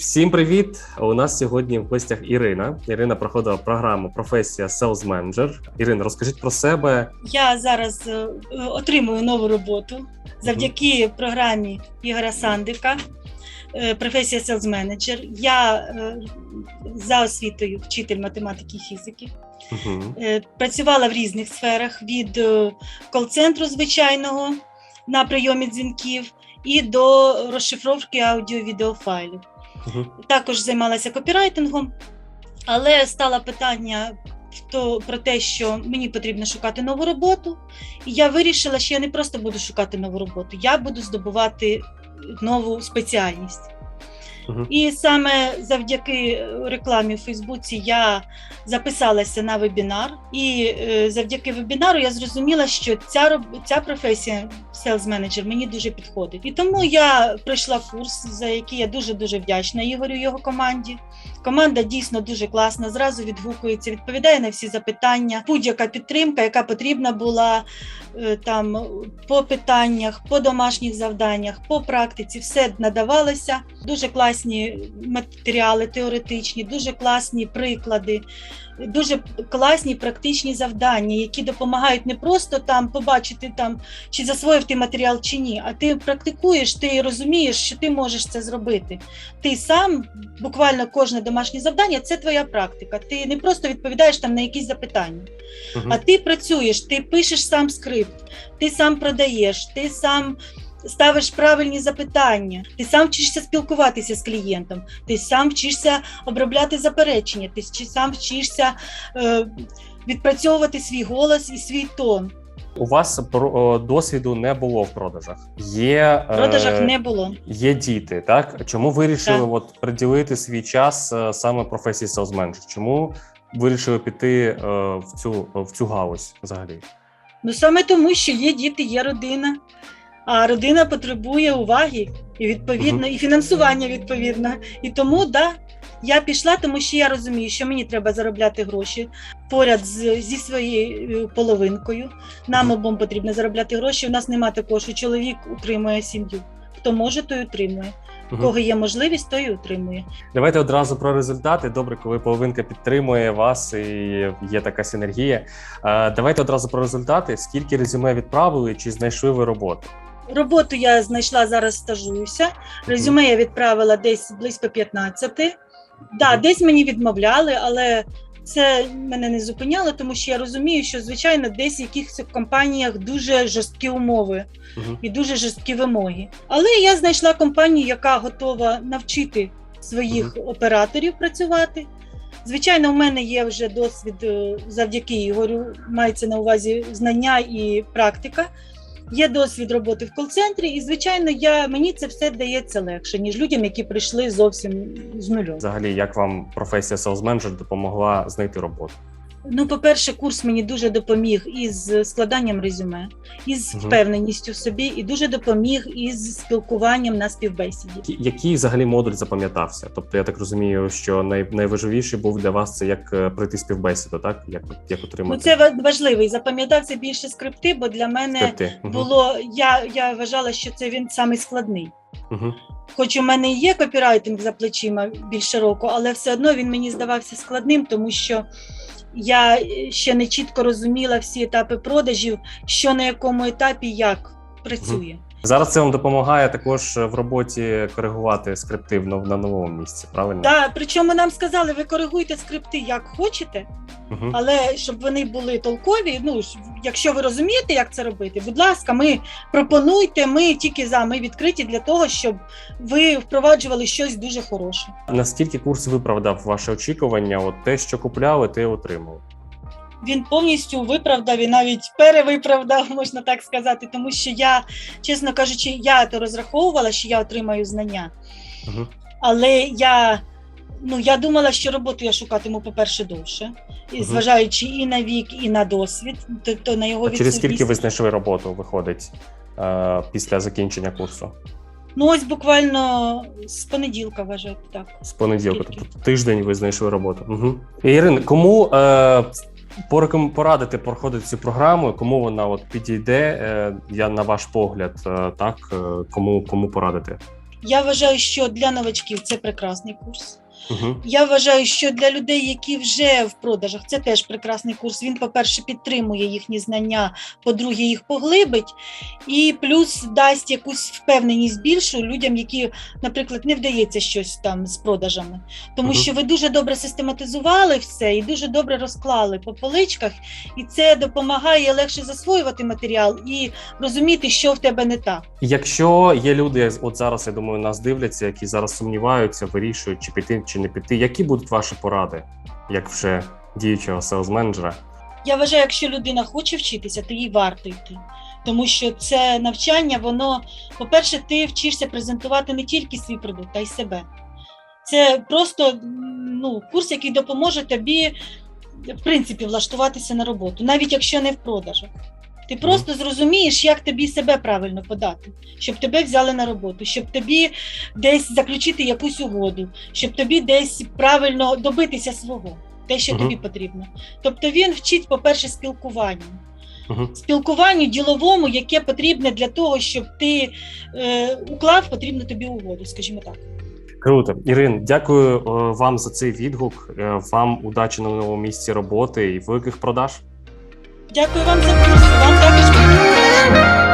Всім привіт! У нас сьогодні в гостях Ірина. Ірина проходила програму професія Sales Manager. Ірина, розкажіть про себе. Я зараз е, е, отримую нову роботу завдяки програмі Ігоря Сандика. е, Професія Sales Manager. Я за освітою вчитель математики і фізики. Е, Працювала в різних сферах від кол-центру звичайного на прийомі дзвінків і до розшифровки аудіо-відеофайлів. Угу. Також займалася копірайтингом, але стало питання то, про те, що мені потрібно шукати нову роботу. І я вирішила, що я не просто буду шукати нову роботу, я буду здобувати нову спеціальність. І саме завдяки рекламі в Фейсбуці я записалася на вебінар, і е, завдяки вебінару я зрозуміла, що ця ця професія Manager мені дуже підходить. І тому я пройшла курс, за який я дуже дуже вдячна Ігорю його команді. Команда дійсно дуже класна, зразу відгукується, відповідає на всі запитання. Будь-яка підтримка, яка потрібна була е, там по питаннях, по домашніх завданнях, по практиці, все надавалося. Дуже класні матеріали теоретичні, дуже класні приклади. Дуже класні практичні завдання, які допомагають не просто там побачити там чи засвоїв ти матеріал чи ні, а ти практикуєш, ти розумієш, що ти можеш це зробити. Ти сам буквально кожне домашнє завдання це твоя практика. Ти не просто відповідаєш там на якісь запитання, а ти працюєш, ти пишеш сам скрипт, ти сам продаєш, ти сам ставиш правильні запитання, ти сам вчишся спілкуватися з клієнтом, ти сам вчишся обробляти заперечення, ти сам вчишся е, відпрацьовувати свій голос і свій тон. У вас досвіду не було в продажах. Є, В продажах е, не було. є діти, так? Чому вирішили Так. от, приділити свій час е, саме професії Manager? Чому вирішили піти е, в, цю, в цю галузь взагалі? Ну саме тому, що є діти, є родина. А родина потребує уваги і відповідно, і фінансування відповідно. І тому да, я пішла, тому що я розумію, що мені треба заробляти гроші поряд з, зі своєю е, половинкою. Нам обом потрібно заробляти гроші. У нас нема такого, що чоловік утримує сім'ю. Хто може, той утримує. У кого є можливість, той і утримує. Давайте одразу про результати. Добре, коли половинка підтримує вас і є така синергія. Е, Давайте одразу про результати. Скільки резюме відправили, чи знайшли ви роботу? Роботу я знайшла зараз, стажуюся. Резюме я відправила десь близько 15. Да, десь мені відмовляли, але це мене не зупиняло, тому що я розумію, що звичайно десь в якихось компаніях дуже жорсткі умови і дуже жорсткі вимоги. Але я знайшла компанію, яка готова навчити своїх операторів працювати. Звичайно, у мене є вже досвід е, завдяки Ігорю, мається на увазі знання і практика. Є досвід роботи в кол-центрі, і звичайно, я мені це все дається легше, ніж людям, які прийшли зовсім з нулю. Взагалі, як вам професія селзменеджер допомогла знайти роботу? Ну, по-перше, курс мені дуже допоміг із складанням резюме, із впевненістю в собі, і дуже допоміг із спілкуванням на співбесіді. Який взагалі модуль запам'ятався? Тобто, я так розумію, що най, найважливіший був для вас це як е, пройти співбесіду, так? Як, як Ну, це важливий. Запам'ятався більше скрипти, бо для мене скрипти? Було я, я вважала, що це він самий складний. Мгм. Хоч у мене і є копірайтинг за плечима більше року, але все одно він мені здавався складним, тому що я е, ще не чітко розуміла всі етапи продажів, що на якому етапі як працює. Зараз це вам допомагає також в роботі коригувати скрипти в нов- на новому місці, правильно? Так, причому нам сказали, ви коригуйте скрипти як хочете, Але щоб вони були толкові. Ну якщо ви розумієте, як це робити, будь ласка, ми пропонуйте. Ми тільки за ми відкриті для того, щоб ви впроваджували щось дуже хороше. Наскільки курс виправдав ваші очікування? От те, що купляли, те отримали. Він повністю виправдав і навіть перевиправдав, можна так сказати, тому що я, чесно кажучи, я то розраховувала, що я отримаю знання, Мгм. але я. Ну, я думала, що роботу я шукатиму, по-перше, довше, і зважаючи і на вік, і на досвід, тобто на його А через скільки ви знайшли роботу, виходить е, після закінчення курсу? Ну, ось буквально з понеділка вважайте так. З понеділка, Скільки? тобто тиждень ви знайшли роботу. Угу. Ірина, кому е, порадити проходити цю програму, кому вона от підійде? Е, я на ваш погляд, е, так е, кому кому порадити? Я вважаю, що для новачків це прекрасний курс. Угу. Я вважаю, що для людей, які вже в продажах, це теж прекрасний курс. Він, по-перше, підтримує їхні знання, по-друге, їх поглибить, і плюс дасть якусь впевненість більшу людям, які, наприклад, не вдається щось там з продажами. Тому Мгм. що ви дуже добре систематизували все і дуже добре розклали по поличках, і це допомагає легше засвоювати матеріал і розуміти, що в тебе не так. Якщо є люди, от зараз я думаю, нас дивляться, які зараз сумніваються, вирішують, чи піти, чи не піти. Які будуть ваші поради, як вже діючого селс-менеджера? Я вважаю, якщо людина хоче вчитися, то їй варто йти. Тому що це навчання, воно, по-перше, ти вчишся презентувати не тільки свій продукт, а й себе. Це просто ну, курс, який допоможе тобі, в принципі, влаштуватися на роботу, навіть якщо не в продажах. Ти просто зрозумієш, як тобі себе правильно подати, щоб тебе взяли на роботу, щоб тобі десь заключити якусь угоду, щоб тобі десь правильно добитися свого, те, що тобі потрібно. Тобто він вчить, по-перше, спілкуванню. Спілкуванню діловому, яке потрібне для того, щоб ти е, уклав потрібну тобі угоду, скажімо так. Круто, Ірин, дякую е, вам за цей відгук. Е, Вам удачі на новому місці роботи і великих продаж. Дякую вам за курс. Вам також.